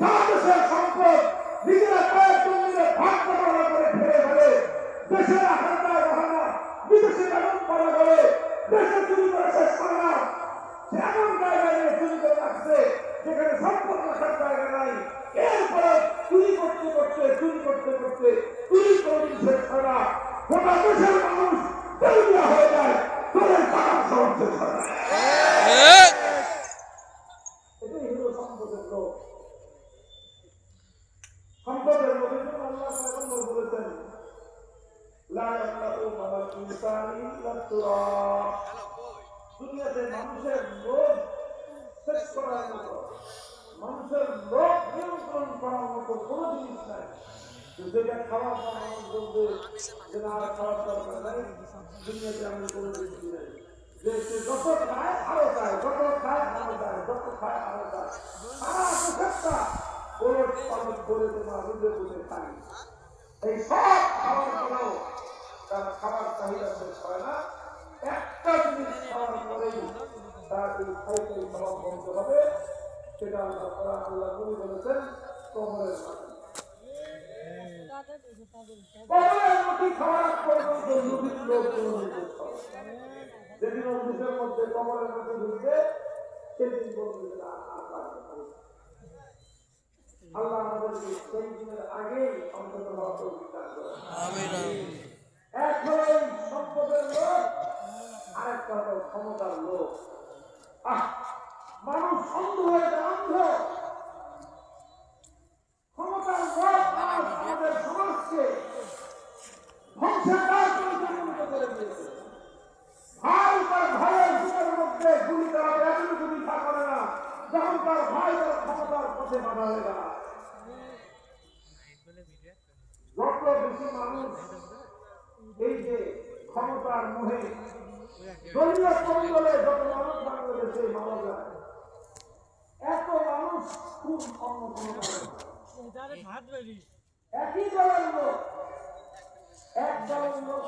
সারা দেশের সম্পদ নিজেরা কয়েকজন মিলে ভাগ করে ফেলে ফেলে দেশের বেতন করা করে দেশে চুরি করে শেষ করে না। এমন জায়গায় চুরি করে রাখছে যেখানে জায়গা নাই। এরপরে চুরি করতে করতে, চুরি করতে করতে চুরি করে শেষ না। গোটা দেশের মানুষ দেউলিয়া হয়ে যায় তোদের টাকা সব শেষ হয় না এটাই হলো সম্পদের লোক সম্পদের মধ্যে যখন আল্লাহ পয়গম্বর বলেছেন লা ইয়ামলাউ মালাল ইনসানি ইল্লা তুরাব দুনিয়াতে মানুষের লোভ শেষ করার মতো মানুষের লোভ নিয়ন্ত্রণ করার মতো কোনো জিনিস নাই যেটা পর মানুষ বলবে যে না খাওয়ার দরকার নাই দুনিয়াতে আমি কোনো জিনিস নাই যে সে যত খায় আরও চায় যত খায় আরও চায় যত খায় আরও চায় সারা বছরটা ওলট পালট করে তোমার বুঝে বুঝে খাই এই সব খাবারগুলো তার খাবার চাহিদা শেষ হয় না একটা জিনিস খাওয়ার পরেই তার খাইতে খাওয়া বন্ধ হবে। সেটা আল্লাহ তাআলা আল্লাহ নবী বলেছেন কবরের। যেদিন মধ্যে কবরের মধ্যে ঢুকবে সেদিন বলবে। আল্লাহ আমাদেরকে সেই দিনের অন্তত বিচার করে এক হলো এই সম্পদের লোক ক্ষমতার লোক মানুষ অন্ধ হয়ে যায় করে বুকের মধ্যে মানুষ এই যে ক্ষমতার মোহে দলীয় কন্দলে যত মানুষ বাংলাদেশে মারা যায় এত মানুষ খুব অন্য কোনো কারণে না। একই দলের লোক এক দলের লোক